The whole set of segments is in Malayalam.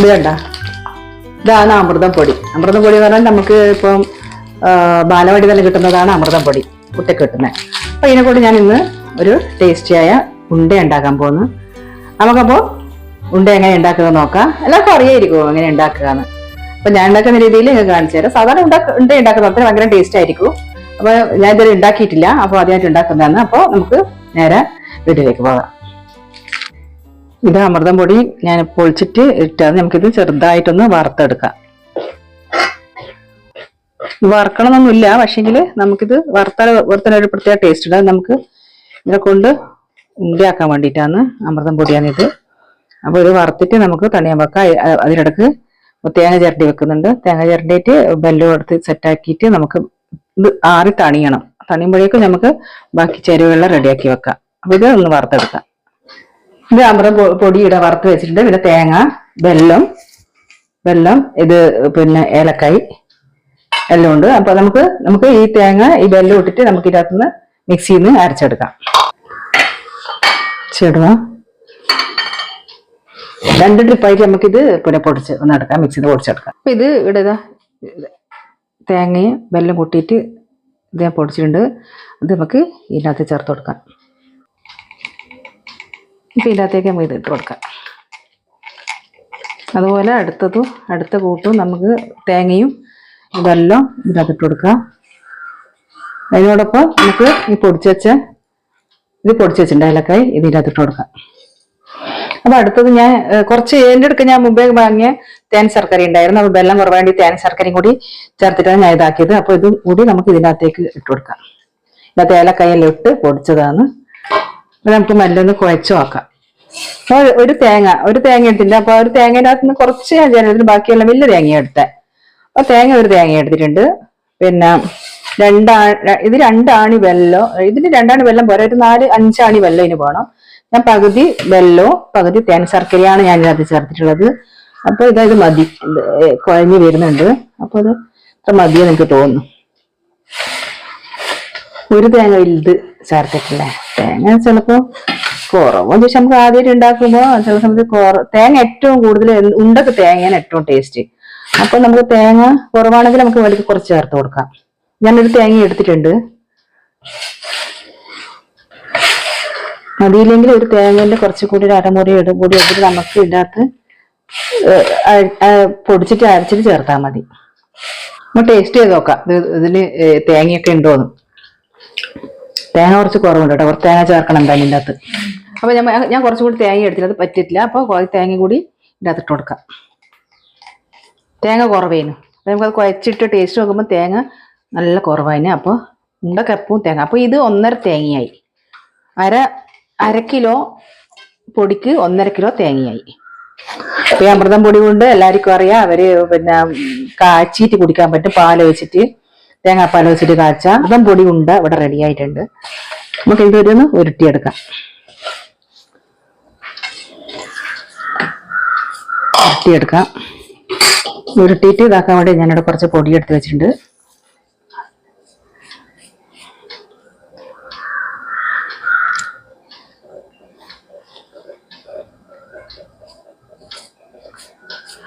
കണ്ട ഇതാണ് അമൃതം പൊടി. അമൃതം പൊടി എന്ന് പറഞ്ഞാൽ നമുക്ക് ഇപ്പം ബാലവടി തന്നെ കിട്ടുന്നതാണ് അമൃതം പൊടി കുട്ടയ്ക്ക് കിട്ടുന്നത് അപ്പൊ ഇതിനെ കൊണ്ട് ഞാൻ ഇന്ന് ഒരു ടേസ്റ്റിയായ ഉണ്ട ഉണ്ടാക്കാൻ പോകുന്നു നമുക്കപ്പോൾ ഉണ്ട എങ്ങനെ ഉണ്ടാക്കുക നോക്കാം. എല്ലാവർക്കും അറിയായിരിക്കുമോ എങ്ങനെ ഉണ്ടാക്കുക എന്ന് അപ്പൊ ഞാൻ ഉണ്ടാക്കുന്ന രീതിയിൽ നിങ്ങൾക്ക് കാണിച്ചു തരാം. സാധാരണ ഉണ്ടാക്ക ഉണ്ട ഉണ്ടാക്കുന്ന അത്ര ഭയങ്കര ടേസ്റ്റ് ആയിരിക്കും. അപ്പൊ ഞാൻ ഇതുവരെ ഉണ്ടാക്കിയിട്ടില്ല. അപ്പോൾ ആദ്യമായിട്ട് ഉണ്ടാക്കുന്നതാണ്. അപ്പോൾ നമുക്ക് നേരെ വീട്ടിലേക്ക് പോകാം. ഇത് അമൃതം പൊടി ഞാൻ പൊളിച്ചിട്ട് ഇട്ടത് നമുക്കിത് ചെറുതായിട്ടൊന്ന് വറുത്തെടുക്കാം. വറുക്കണമൊന്നുമില്ല പക്ഷെങ്കിൽ നമുക്കിത് വറുത്താൽ വറുത്താൽ ഒരു പ്രത്യേക ടേസ്റ്റ് ഉണ്ട്. നമുക്ക് ഇതിനെ കൊണ്ട് ഉണ്ടാക്കാൻ വേണ്ടിയിട്ടാണ് അമൃതം പൊടിയാണിത്. അപ്പോൾ ഇത് വറുത്തിട്ട് നമുക്ക് തണിയാൻ വെക്കാം. അതിനിടക്ക് തേങ്ങ ചിരണ്ടി വെക്കുന്നുണ്ട്. തേങ്ങ ചിരണ്ടിയിട്ട് ബെല്ലും എടുത്ത് സെറ്റാക്കിയിട്ട് നമുക്ക് ഇത് ആറി തണിയണം. തണിയുമ്പോഴേക്കും നമുക്ക് ബാക്കി ചേരുവകളെല്ലാം റെഡിയാക്കി വെക്കാം. അപ്പോൾ ഇത് ഒന്ന് വറുത്തെടുക്കാം. ഇത് അമൃതം പൊ- പൊടി ഇവിടെ വറുത്ത് വെച്ചിട്ടുണ്ട്. പിന്നെ തേങ്ങ വെല്ലം വെല്ലം ഇത് പിന്നെ ഏലക്കായി എല്ലാം ഉണ്ട്. അപ്പൊ നമുക്ക് നമുക്ക് ഈ തേങ്ങ ഈ വെല്ലം ഇട്ടിട്ട് നമുക്ക് ഇതിനകത്തുനിന്ന് മിക്സിയിൽ നിന്ന് അരച്ചെടുക്കാം. ചേടുക രണ്ട് ട്രിപ്പായിട്ട് നമുക്കിത് പിന്നെ പൊടിച്ച് ഒന്ന് എടുക്കാം മിക്സിയിൽ പൊടിച്ചെടുക്കാം. അപ്പൊ ഇത് ഇവിടെ തേങ്ങയും വെല്ലം കൂട്ടിയിട്ട് ഇത് പൊടിച്ചിട്ടുണ്ട്. ഇത് നമുക്ക് ഇതിനകത്ത് ചേർത്ത് കൊടുക്കാം. ഇപ്പം ഇതിനകത്തേക്ക് നമുക്ക് ഇതിട്ട് കൊടുക്കാം. അതുപോലെ അടുത്തതും അടുത്ത കൂട്ടും നമുക്ക് തേങ്ങയും ഇതെല്ലാം ഇതിനകത്ത് ഇട്ട് കൊടുക്കാം. അതിനോടൊപ്പം നമുക്ക് ഈ പൊടിച്ച് വെച്ച ഇത് പൊടിച്ച് വെച്ചിട്ടുണ്ട് ഏലക്കായി ഇതിനകത്ത് ഇട്ട് കൊടുക്കാം. അപ്പം അടുത്തത് ഞാൻ കുറച്ച് എന്റെ അടുക്ക് ഞാൻ മുമ്പേ വാങ്ങിയ തേൻ ശർക്കര ഉണ്ടായിരുന്നു. അപ്പം വെള്ളം കുറവാണ്ടി തേൻ ശർക്കരയും കൂടി ചേർത്തിട്ടാണ് ഞാൻ ഇതാക്കിയത്. അപ്പോൾ ഇതും കൂടി നമുക്ക് ഇതിനകത്തേക്ക് ഇട്ട് കൊടുക്കാം. ഇതിനകത്ത് ഏലക്കായെല്ലാം ഇട്ട് പൊടിച്ചതാണ്. അപ്പൊ നമുക്ക് മല്ലൊന്ന് കുഴച്ചു നോക്കാം. അപ്പൊ ഒരു തേങ്ങ ഒരു തേങ്ങ എടുത്തിട്ടുണ്ട്. അപ്പൊ ഒരു തേങ്ങേന്റെ അകത്ത് നിന്ന് കുറച്ച് ഞാൻ ചേർത്തിട്ട് ബാക്കിയെല്ലാം വലിയ തേങ്ങ എടുത്തേ. അപ്പൊ തേങ്ങ ഒരു തേങ്ങ എടുത്തിട്ടുണ്ട്. പിന്നെ രണ്ടാ ഇത് രണ്ടാണി വെല്ലോ ഇതിന് രണ്ടാണി വെല്ലം പോരാ. ഒരു നാല് അഞ്ചാണി വെള്ളം ഇതിന് പോകണം ഞാൻ പകുതി വെല്ലോ പകുതി തേൻ ശർക്കരയാണ് ഞാൻ ഇതിനകത്ത് ചേർത്തിട്ടുള്ളത്. അപ്പൊ ഇതായത് മതി. ഇത് കുഴഞ്ഞു വരുന്നുണ്ട്. അപ്പൊ അത് മതിയെന്ന് എനിക്ക് തോന്നുന്നു. ഒരു തേങ്ങ വലുത്. ചേർത്തിട്ടില്ലേ? തേങ്ങ ചിലപ്പോ കുറവ് ചോദിച്ചാൽ നമുക്ക് ആദ്യമായിട്ട് ഉണ്ടാക്കുമ്പോ ചില സമയത്ത് കുറ തേങ്ങ ഏറ്റവും കൂടുതൽ ഉണ്ടൊക്കെ തേങ്ങയാണ് ഏറ്റവും ടേസ്റ്റ്. അപ്പൊ നമുക്ക് തേങ്ങ കുറവാണെങ്കിൽ നമുക്ക് വേണ്ടി കുറച്ച് ചേർത്ത് കൊടുക്കാം. ഞാനൊരു തേങ്ങ എടുത്തിട്ടുണ്ട്. മതിയില്ലെങ്കിൽ ഒരു തേങ്ങേന്റെ കുറച്ച് കൂടി ഒരു അരമുറി കൂടി എടുത്തിട്ട് നമുക്ക് ഇതിനകത്ത് പൊടിച്ചിട്ട് അരച്ചിട്ട് ചേർത്താൽ മതി. നമ്മൾ ടേസ്റ്റ് ചെയ്ത് നോക്കാം. ഇതിന് തേങ്ങയൊക്കെ ഉണ്ടോന്ന്. തേങ്ങ കുറച്ച് കുറവുണ്ട് കേട്ടോ. തേങ്ങ ചേർക്കണം എന്തായാലും ഇതിന്റെ അകത്ത്. അപ്പൊ ഞാൻ ഞാൻ കുറച്ചും കൂടി തേങ്ങ എടുത്തില്ല അത് പറ്റിയിട്ടില്ല. അപ്പൊ കുറേ തേങ്ങ കൂടി ഇതിന്റെ അകത്ത് ഇട്ട് കൊടുക്കാം. തേങ്ങ കുറവേനു. അപ്പൊ നമുക്കത് കുഴച്ചിട്ട് ടേസ്റ്റ് നോക്കുമ്പോൾ തേങ്ങ നല്ല കുറവായിന്. അപ്പോൾ കപ്പും തേങ്ങ. അപ്പോൾ ഇത് ഒന്നര തേങ്ങയായി. അര അര കിലോ പൊടിക്ക് ഒന്നര കിലോ തേങ്ങയായി. അപ്പൊ അമൃതം പൊടി കൊണ്ട് എല്ലാവർക്കും അറിയാം. അവർ പിന്നെ കാച്ചിട്ട് കുടിക്കാൻ പറ്റും. പാൽ വെച്ചിട്ട് തേങ്ങാപ്പാൽ വെച്ചിട്ട് കാച്ച. അതും പൊടി ഉണ്ട് ഇവിടെ റെഡി ആയിട്ടുണ്ട്. നമുക്ക് ഇതൊരു ഉരുട്ടിയെടുക്കാം. ഉരുട്ടിയെടുക്കാം. ഉരുട്ടിയിട്ട് ഇതാക്കാൻ വേണ്ടി ഞാനിവിടെ കുറച്ച് പൊടി എടുത്ത് വെച്ചിട്ടുണ്ട്.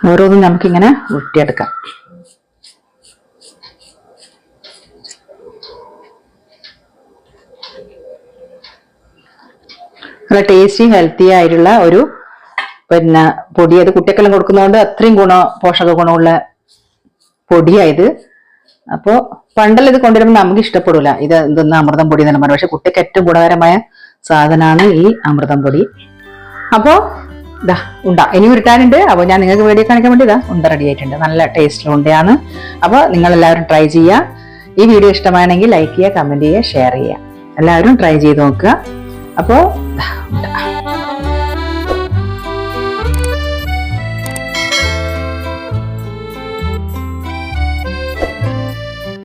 ഓരോന്നും നമുക്കിങ്ങനെ ഉരുട്ടിയെടുക്കാം. നല്ല ടേസ്റ്റി ഹെൽത്തി ആയിട്ടുള്ള ഒരു പിന്നെ പൊടി. അത് കുട്ടിക്കെല്ലാം കൊടുക്കുന്നതുകൊണ്ട് അത്രയും ഗുണ പോഷക ഗുണമുള്ള പൊടിയായത്. അപ്പോൾ പണ്ടല്ല ഇത് കൊണ്ടുവരുമ്പോൾ നമുക്ക് ഇഷ്ടപ്പെടില്ല ഇത് എന്തെന്ന് അമൃതം പൊടി എന്നാണ് പറയുന്നത് പക്ഷെ കുട്ടിക്ക് ഏറ്റവും ഗുണകരമായ സാധനമാണ് ഈ അമൃതം പൊടി. അപ്പോൾ ഇതാ ഉണ്ട. ഇനി ഉരുട്ടാനുണ്ട്. അപ്പോൾ ഞാൻ നിങ്ങൾക്ക് വീഡിയോ കാണിക്കാൻ വേണ്ടി ഇതാ ഉണ്ട റെഡി ആയിട്ടുണ്ട്. നല്ല ടേസ്റ്റിൽ ഉണ്ടയാണ്. അപ്പോൾ നിങ്ങൾ എല്ലാവരും ട്രൈ ചെയ്യുക. ഈ വീഡിയോ ഇഷ്ടമാണെങ്കിൽ ലൈക്ക് ചെയ്യുക കമന്റ് ചെയ്യുക ഷെയർ ചെയ്യുക. എല്ലാവരും ട്രൈ ചെയ്ത് നോക്കുക. അപ്പോൾ